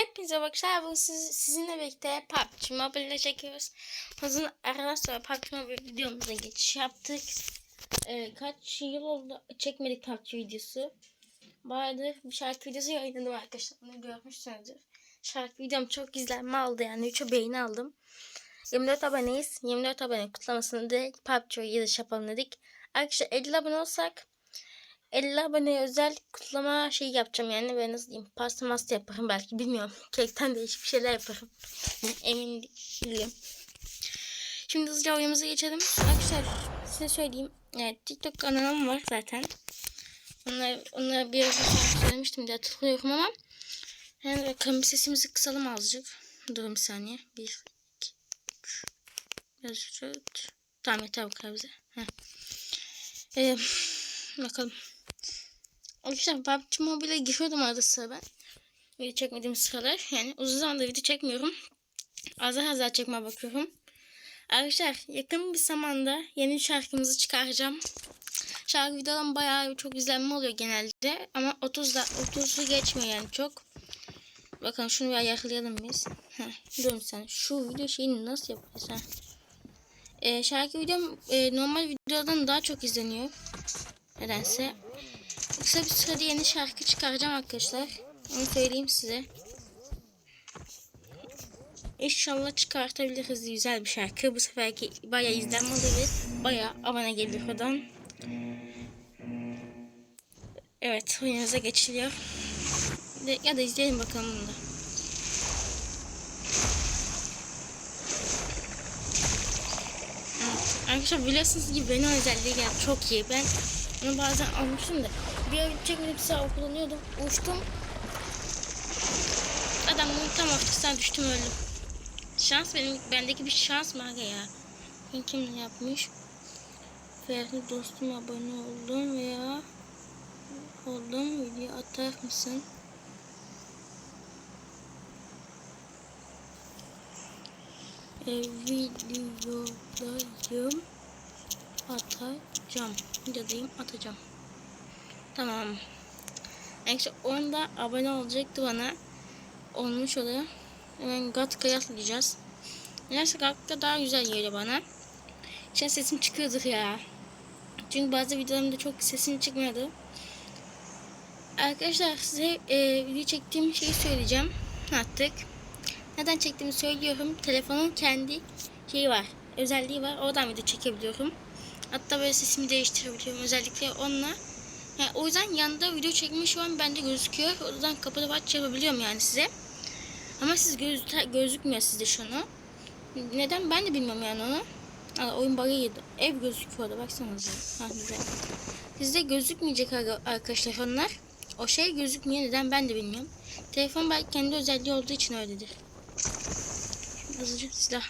Hepinize bakışlar. Bugün siz, sizinle birlikte PUBG Mobile ile çekiyoruz. Uzun aradan sonra PUBG Mobile videomuza geçiş yaptık. Ee, kaç yıl oldu çekmedik PUBG videosu. Bayağıdır bir şarkı videosu yayınladım arkadaşlar. Onu görmüşsünüzdür. Şarkı videom çok izlenme aldı yani 3'e beğeni aldım. 24 aboneyiz. 24 abone kutlamasını direkt PUBG'ye giriş yapalım dedik. Arkadaşlar 50 abone olsak 50 abone özel kutlama şey yapacağım yani. Ben nasıl diyeyim? Pasta masta yaparım belki bilmiyorum. Kekten değişik bir şeyler yaparım. Emin değilim. Şimdi hızlıca oyunumuza geçelim. Arkadaşlar size söyleyeyim. Evet TikTok kanalım var zaten. Onları, onları bir ara söylemiştim diye hatırlıyorum ama. Yani bakalım sesimizi kısalım azıcık. Durun bir saniye. 1 2 3 biraz 4 tamam yeter bu kadar bize. Heh. Ee, bakalım Arkadaşlar PUBG Mobile'e giriyordum arada sıra ben. Video çekmediğim sıralar. Yani uzun zamandır video çekmiyorum. Azar azar çekmeye bakıyorum. Arkadaşlar yakın bir zamanda yeni şarkımızı çıkaracağım. Şarkı videodan bayağı çok izlenme oluyor genelde. Ama 30'da 30'u geçmiyor yani çok. Bakın şunu bir ayarlayalım biz. Heh, sen. Şu video şeyini nasıl yapıyorsun? Ee, şarkı videom e, normal videodan daha çok izleniyor. Nedense. Kısa bir sürede yeni şarkı çıkaracağım arkadaşlar. Onu söyleyeyim size. İnşallah çıkartabiliriz güzel bir şarkı. Bu seferki bayağı izlenme alır bayağı abone gelir oradan. Evet oyunumuza geçiliyor. De, ya da izleyelim bakalım bunu da. Arkadaşlar biliyorsunuz ki benim özelliği yani çok iyi. Ben onu bazen almıştım da bir ay çekmedim sağa kullanıyordum. Uçtum. Adamın tam ortasından düştüm öldüm. Şans benim bendeki bir şans aga ya? Ben kim yapmış? Ferdi dostum abone oldum veya oldum video atar mısın? E, videodayım atacağım. Videodayım atacağım. Tamam. Neyse onda abone olacaktı bana. Olmuş oluyor. Hemen Gatka'ya atlayacağız. Neyse Gatka daha güzel geliyor bana. Şimdi sesim çıkıyordur ya. Çünkü bazı videolarımda çok sesim çıkmıyordu. Arkadaşlar size e, video çektiğim şeyi söyleyeceğim artık. Neden çektiğimi söylüyorum. Telefonun kendi şeyi var. Özelliği var. Oradan video çekebiliyorum. Hatta böyle sesimi değiştirebiliyorum. Özellikle onunla. Yani o yüzden yanında video çekme şu an bende gözüküyor. O yüzden kapatıp aç yapabiliyorum yani size. Ama siz göz, gözükmüyor sizde şunu. Neden ben de bilmiyorum yani onu. Aa, oyun bug'a girdi. Ev gözüküyor orada baksanıza. Ha, güzel. Sizde gözükmeyecek arkadaşlar onlar. O şey gözükmüyor. Neden ben de bilmiyorum. Telefon belki kendi özelliği olduğu için öyledir. Hızlıca silah.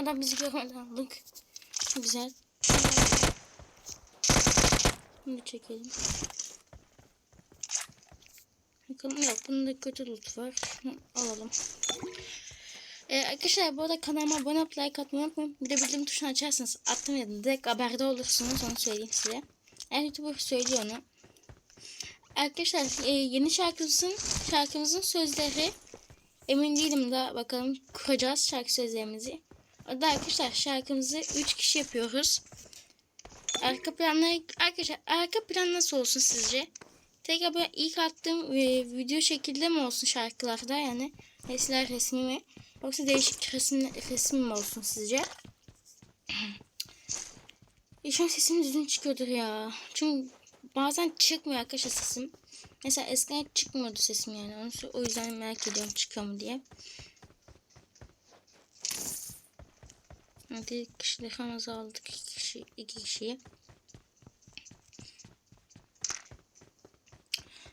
Adam bizi görmeden aldık. Güzel. Bunu çekelim. Bakalım yok. Bunda kötü loot var. Alalım. Ee, arkadaşlar bu arada kanalıma abone olup like atmayı unutmayın. Bir de bildirim tuşunu açarsanız attım ya direkt haberde olursunuz. Onu söyleyeyim size. Her YouTuber söylüyor onu. Arkadaşlar e, yeni şarkımızın şarkımızın sözleri emin değilim daha bakalım kuracağız şarkı sözlerimizi. Orada arkadaşlar şarkımızı 3 kişi yapıyoruz. Arka planlar arkadaşlar arka plan nasıl olsun sizce? Tekrar böyle ilk attığım e, video şekilde mi olsun şarkılarda yani resimler resmi mi yoksa değişik resim, resim mi olsun sizce? E şu an sesim düzgün çıkıyordur ya. Çünkü bazen çıkmıyor arkadaşlar sesim. Mesela eskiden çıkmıyordu sesim yani. Onu, o yüzden merak ediyorum çıkıyor mu diye. Hadi kişilik hamızı aldık. İki kişi, iki kişiyi.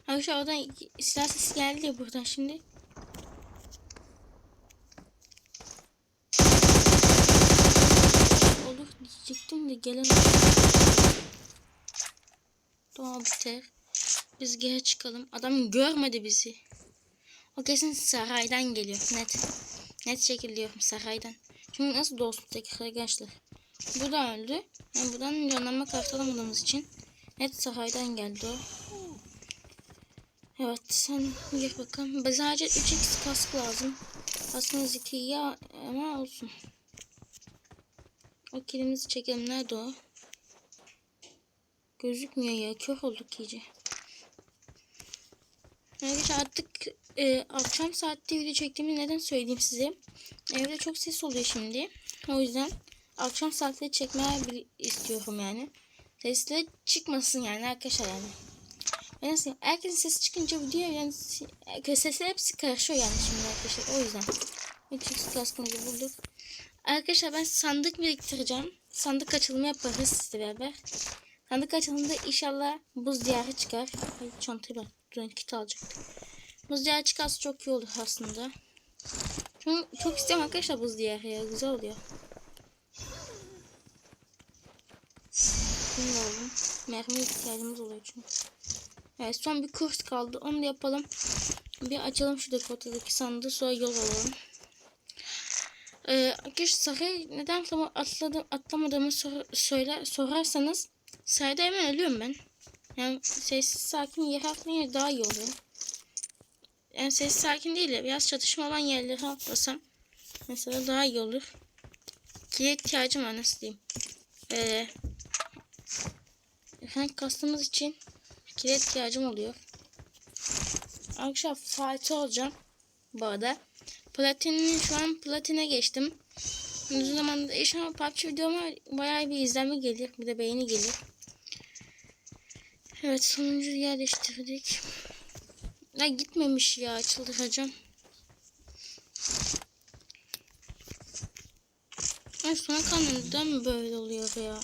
Arkadaşlar oradan silah sesi geldi ya buradan şimdi. Olur diyecektim de gelen Tamam biter. Biz geri çıkalım. Adam görmedi bizi. O kesin saraydan geliyor. Net. Net şekilde diyorum saraydan. Çünkü nasıl dostluk tekrar gençler. Bu da öldü. Yani buradan canlanma kartı alamadığımız için net saraydan geldi o. Evet sen gir bakalım. Bize sadece 3x kask lazım. Kaskımız 2 ya ama olsun. O kilimizi çekelim. Nerede o? Gözükmüyor ya. Kör olduk iyice. Arkadaşlar artık e, akşam saatte video çektiğimi neden söyleyeyim size. Evde çok ses oluyor şimdi. O yüzden akşam saatleri çekmeye istiyorum yani. Sesler çıkmasın yani arkadaşlar yani. Ben nasıl herkesin sesi çıkınca video yani sesler hepsi karışıyor yani şimdi arkadaşlar. O yüzden. Matrix kaskımızı bulduk. Arkadaşlar ben sandık biriktireceğim. Sandık açılımı yaparız sizle beraber. Sandık açılımında inşallah buz diyarı çıkar. Ay çantayı bak. Dur kit alacaktım. Buz diyarı çıkarsa çok iyi olur aslında. Çünkü çok istiyorum arkadaşlar buz diyarı ya. Güzel oluyor. Bunu da alalım. Mermi ihtiyacımız oluyor çünkü. Evet son bir kurs kaldı. Onu da yapalım. Bir açalım şuradaki ortadaki sandığı sonra yol alalım. Ee, arkadaşlar sarı neden atlama, atladım, atlamadığımı sor, söyle, sorarsanız sarıda hemen ölüyorum ben. Yani sessiz sakin yere atlayınca daha iyi oluyor. Yani sessiz sakin değil de biraz çatışma olan yerlere atlasam mesela daha iyi olur. Kilit ihtiyacım var nasıl diyeyim. Ee, rank kastımız için kilit ihtiyacım oluyor. Arkadaşlar Fatih olacağım bu arada. Platinin şu an platine geçtim. Uzun zamanda inşallah PUBG videoma bayağı bir izlenme gelir. Bir de beğeni gelir. Evet sonuncu yerleştirdik. Ya gitmemiş ya çıldıracağım. Ay sonra kanalından mı böyle oluyor ya?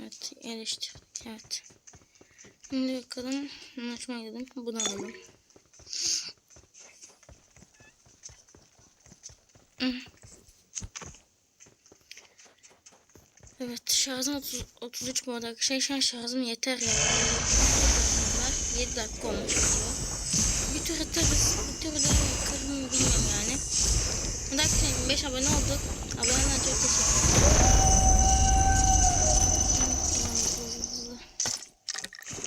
Evet yerleştirdik. Evet. Şimdi bakalım. Anlaşmaya dedim. Bunu alalım. Evet şarjım 30, 33 bu arada arkadaşlar. Şu şarjım yeter ya. Var. 7 dakika olmuş diyor. Bir tur atarız. Bir tur daha yakarım bilmiyorum yani. Arkadaşlar 5 abone olduk. Aboneler çok teşekkür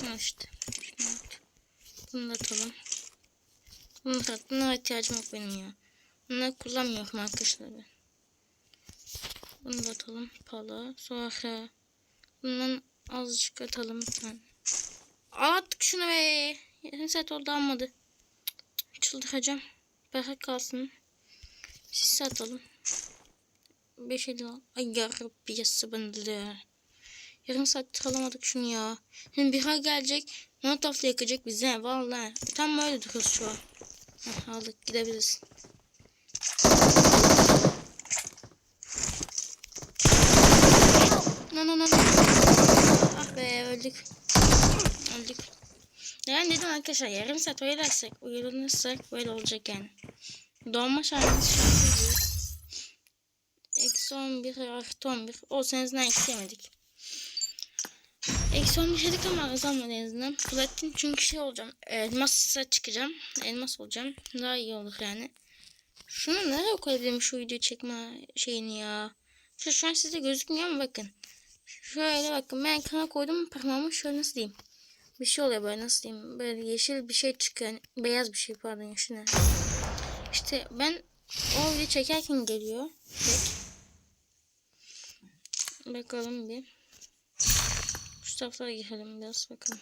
ederim. İşte. Bunu da atalım. Bunu da. Bunlara ihtiyacım yok benim ya. Bunları kullanmıyorum arkadaşlar ben. Bunu da atalım. Pala. Sonra bundan azıcık atalım bir tane. Attık şunu be. Yarım saat oldu almadı. Çıldıracağım. Bırak kalsın. Siz atalım. Beş elli al. Ay yarabbi yası bandılı. Yarım saat alamadık şunu ya. Şimdi bir ha gelecek. Molotof'la yakacak bize. Vallahi. Tam böyle duruyoruz şu an. Heh, aldık gidebiliriz. No no no. Ah be öldük. Öldük. Yani dedim arkadaşlar yarım saat uyarırsak uyarırsak böyle olacak yani. Doğma şarkısı şarkıydı. Eksi 11 artı 11. Olsa en azından eksi yemedik. Eksi 11 yedik ama azalmadı en azından. Platin çünkü şey olacağım. Elmas'a çıkacağım. Elmas olacağım. Daha iyi olur yani. Şunu nereye koyabilirim şu video çekme şeyini ya. Şu, şu an size gözükmüyor ama bakın. Şöyle bakın ben ekrana koydum parmağımı şöyle nasıl diyeyim. Bir şey oluyor böyle nasıl diyeyim. Böyle yeşil bir şey çıkıyor. Yani beyaz bir şey pardon yeşil. İşte ben o video çekerken geliyor. Bek. Bakalım bir. Şu taraflara girelim biraz bakalım.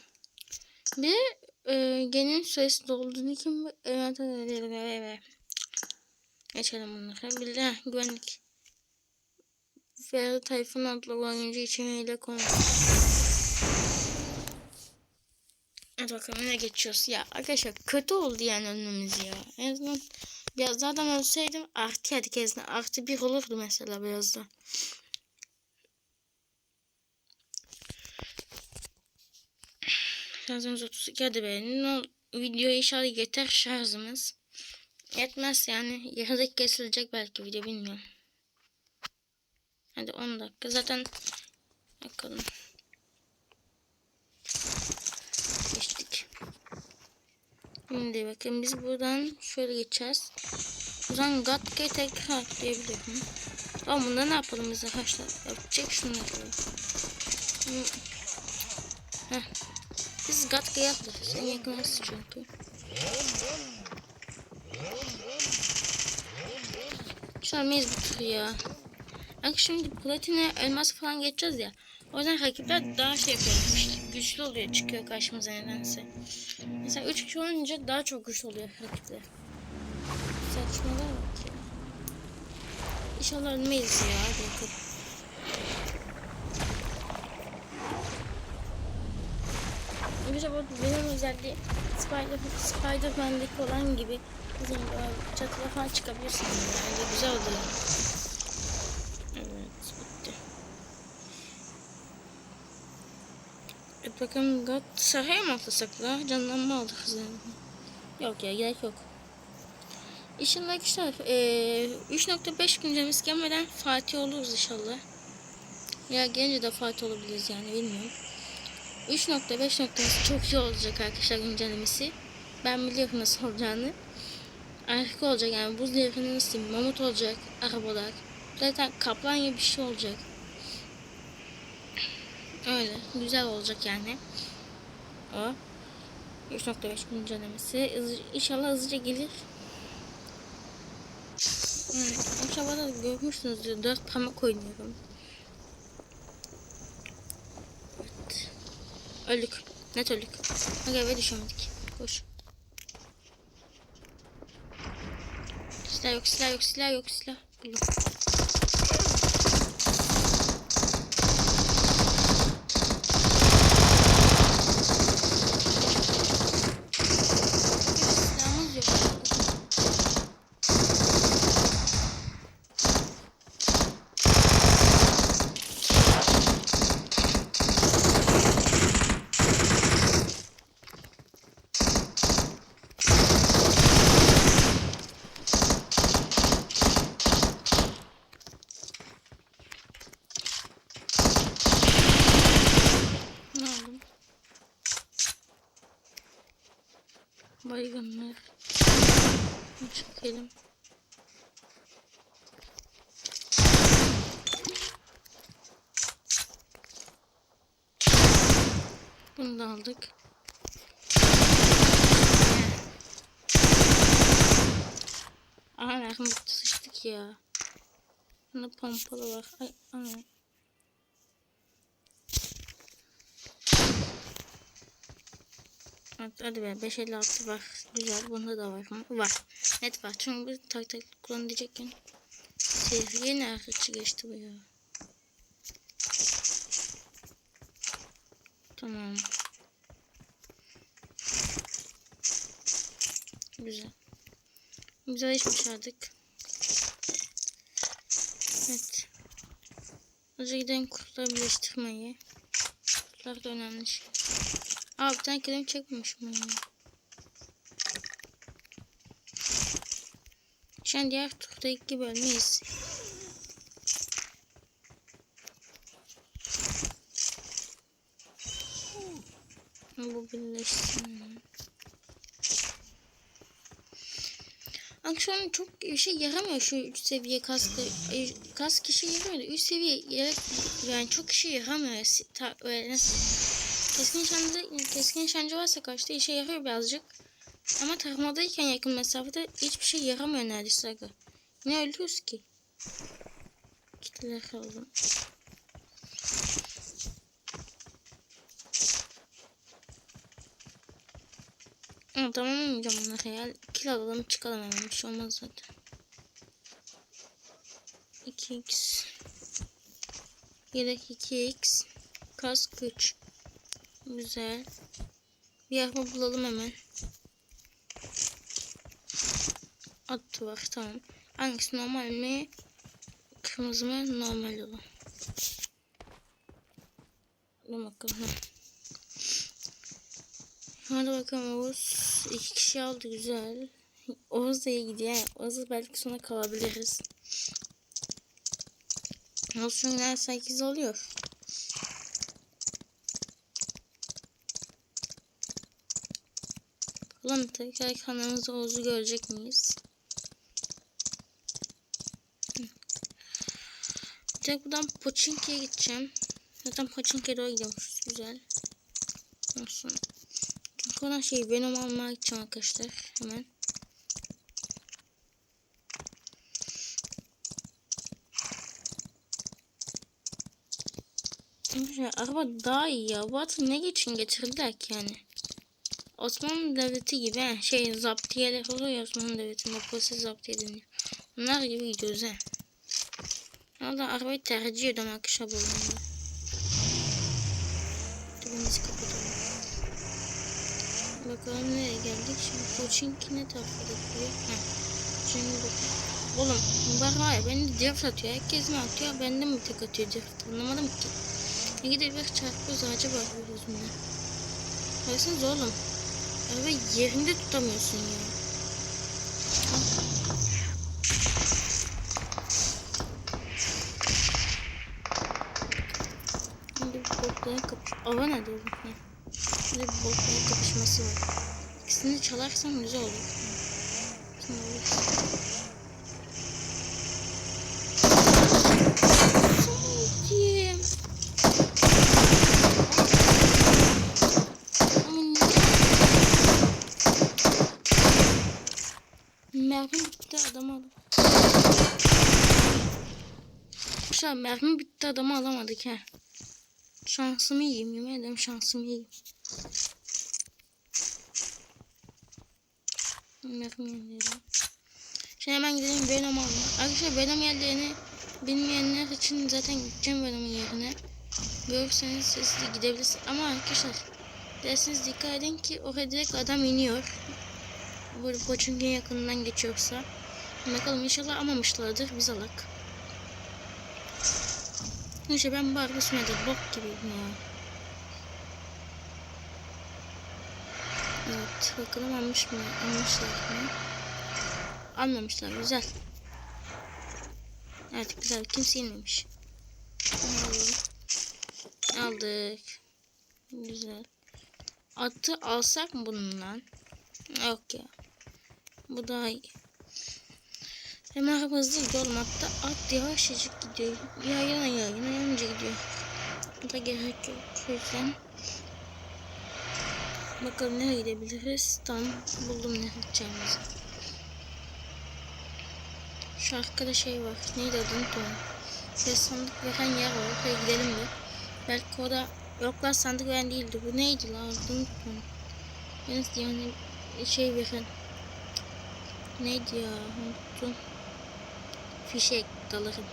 Bir e, gelin süresi dolduğunu kim evet evet evet Geçelim bunları. Bir de güvenlik. Ferdi Tayfun adlı oyuncu için hile Hadi bakalım ne geçiyoruz. Ya arkadaşlar kötü oldu yani önümüz ya. En azından biraz zaten ölseydim artı kezine artı bir olurdu mesela biraz da. Şarjımız 32 hadi be. Ne video inşallah yeter şarjımız. Yetmez yani. Yarıda kesilecek belki video bilmiyorum. Hadi 10 dakika. Zaten bakalım. Şimdi bakın biz buradan şöyle geçeceğiz. Buradan Gatke'ye tekrar atlayabilirim. Tamam bunda ne yapalım biz arkadaşlar? Yapacak şunları. Hı. Heh. Biz Gatke'ye atlarız. En yakınız çünkü. Şu an mecbur ya. Bak şimdi platine elmas falan geçeceğiz ya. O yüzden rakipler daha şey yapıyor. Güçlü oluyor çıkıyor karşımıza nedense. Mesela 3 kişi olunca daha çok güçlü oluyor rakipler. Saçmalar bak ya. İnşallah ölmeyiz ya. Hadi. Güzel bu benim özelliği Spider, Spider-Man'deki olan gibi çatıya falan çıkabilirsin yani de güzel oluyor. Evet bitti. Evet bakalım Galatasaray'a mı atlasak la? Canlanma aldı kızım. Yok ya gerek yok. İnşallah arkadaşlar eee 3.5 güncelimiz gelmeden Fatih oluruz inşallah. Ya gelince de Fatih olabiliriz yani bilmiyorum. 3.5 noktası çok iyi olacak arkadaşlar güncellemesi. Ben biliyorum nasıl olacağını. Harika olacak yani buz devrinin nasıl mamut olacak arabalar. Zaten kaplan gibi bir şey olacak. Öyle güzel olacak yani. O 3.5 güncellemesi Hızlı- inşallah hızlıca gelir. Hmm, inşallah da görmüşsünüzdür. 4 parmak oynuyorum. Evet. Öldük. Net öldük. Hadi eve düşemedik. Koş. Silah yok, silah yok, silah yok, silah. Buldum. Silahımız yok. Ne aldım? Baygınlar. Çekelim. Bunu da aldık. Aha mermi sıçtık ya. Bunda pompalı var. Ay ana. Evet, hadi be 556 var. Güzel. Bunda da var mı? Var. Net var. Çünkü bir tak tak kullan diyecekken. Seviye ne arkadaşı geçti bu ya. Tamam. Güzel. Güzel iş başardık. Evet. Hızlı gidelim kutuları birleştirmeyi. Kutular da önemli şey. Aa bir tane kelime çekmemişim ben ya. An diğer turdaki gibi ölmeyiz. Bu birleşsin. An çok şey yaramıyor şu 3 seviye kaskı. E, Kask işe yaramıyor da 3 seviye yani çok işe yaramıyor. Ta, öyle nasıl? Keskin nişancı, keskin nişancı varsa karşıda işe yarıyor birazcık. Ama tarımadayken yakın mesafede hiçbir şey yaramıyor neredeyse. Ne ölüyoruz ki? Kitler kaldım. Ama tamam olmayacağım bunları ya. Kill alalım çıkalım hemen bir şey olmaz zaten. 2x Yedek 2x Kask 3 Güzel. Bir araba bulalım hemen. Atı var tamam. Hangisi normal mi? Kırmızı mı? Normal olan. Dur bakalım. ha. Hadi bakalım Oğuz. İki kişi aldı güzel. Oğuz da iyi gidiyor. Oğuz'u belki sonra kalabiliriz. Olsun her 8 oluyor. Ulan tekrar kanalımızda Oğuz'u görecek miyiz? Direkt buradan Pochinki'ye gideceğim. Zaten Pochinki'ye doğru gidiyormuşuz. Güzel. Olsun. Çünkü oradan şey Venom almaya gideceğim arkadaşlar. Hemen. Arkadaşlar araba daha iyi ya. Bu ne için getirdiler ki yani? Osmanlı Devleti gibi. Şey zaptiyeler oluyor ya Osmanlı Devleti'nde polis zaptiye deniyor. Onlar gibi gidiyoruz he. Valla arabayı tercih ediyorum arkadaşlar bu oyunda. Kapatalım. Bakalım nereye geldik şimdi. Koçinki ne tarafa gidiyor? Heh. Şimdi bu. Oğlum bak var ya beni drift atıyor. Herkes mi atıyor? Bende mi tek atıyor drift? Anlamadım ki. Ne gidip bir çarpıyoruz ağaca bakıyoruz bunlar. Baksanıza oğlum. Araba yerinde tutamıyorsun ya. Şimdi bir botların kapış... Ava nerede oğlum? Ha. Şimdi bir botların kapışması var. İkisini çalarsam güzel olur. Şimdi olur. Sakin. Aman. Mermi aldı. Arkadaşlar mermi bitti adamı alamadık ha. Şansımı yiyeyim yemin ederim şansımı yiyeyim. Mermi yerleri. Şimdi hemen gidelim Venom alma. Arkadaşlar Venom yerlerini bilmeyenler için zaten gideceğim Venom'un yerine. Görürseniz siz de gidebilirsiniz. Ama arkadaşlar dersiniz dikkat edin ki oraya direkt adam iniyor. Böyle Poçunk'un yakınından geçiyorsa. Bakalım inşallah amamışlardır biz alak. Neyse ben araba sürmedi. Bok gibiyim ya. Evet bakalım almış mı? Almışlar mı? Almamışlar güzel. Evet güzel kimse inmemiş. Alalım. Aldık. Güzel. Atı alsak mı bununla? Yok ya. Bu daha iyi. Hemen araba hızlı gidiyor oğlum. Hatta at yavaşçacık gidiyor. Yayına yayına yanınca gidiyor. Bu da gerek yok. O yüzden bakalım nereye gidebiliriz. Tam buldum ne gideceğimizi. Şu arkada şey var. Neydi adını unuttum. Bir sandık veren yer var. Oraya gidelim mi? Belki orada yok lan sandık veren değildi. Bu neydi lan? Ben yani şey veren. Neydi ya? Unuttum. Fişek dalarım.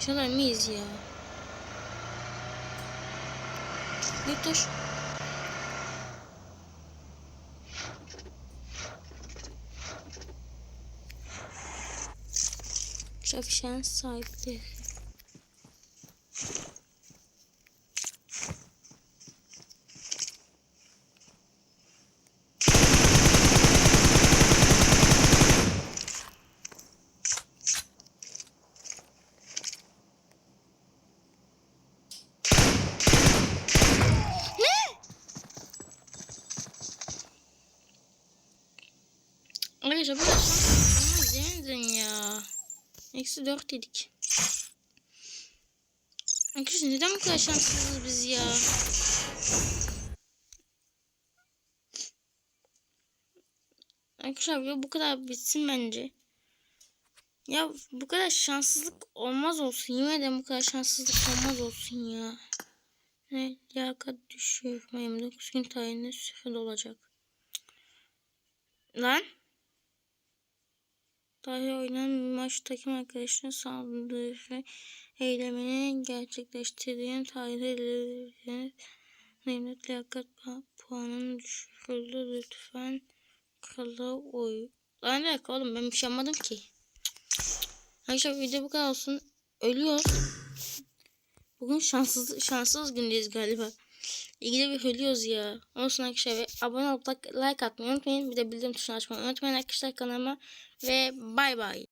Çalar mıyız ya? Dur. Trafişen sahipleri. Arkadaşlar bu da şans yeniden ya. Eksi dört dedik. Arkadaşlar neden bu kadar şanssızız biz ya? Arkadaşlar video bu kadar bitsin bence. Ya bu kadar şanssızlık olmaz olsun. Yemin ederim bu kadar şanssızlık olmaz olsun ya. Ne? Liyakat düşüyor. 29 gün tayinli sürede olacak. Lan? Dahi oynanan maç takım arkadaşına saldırı eylemini gerçekleştirdiğin tarihte Nimet liyakat puanının düşürüldü lütfen kala oy. Lan ne oğlum ben bir şey yapmadım ki. Arkadaşlar video bu kadar olsun. Ölüyoruz. Bugün şanssız şanssız gündeyiz galiba. İlgili bir ölüyoruz ya. Olsun arkadaşlar abone olup like atmayı unutmayın. Bir de bildirim tuşunu açmayı unutmayın arkadaşlar kanalıma. Ve bay bay.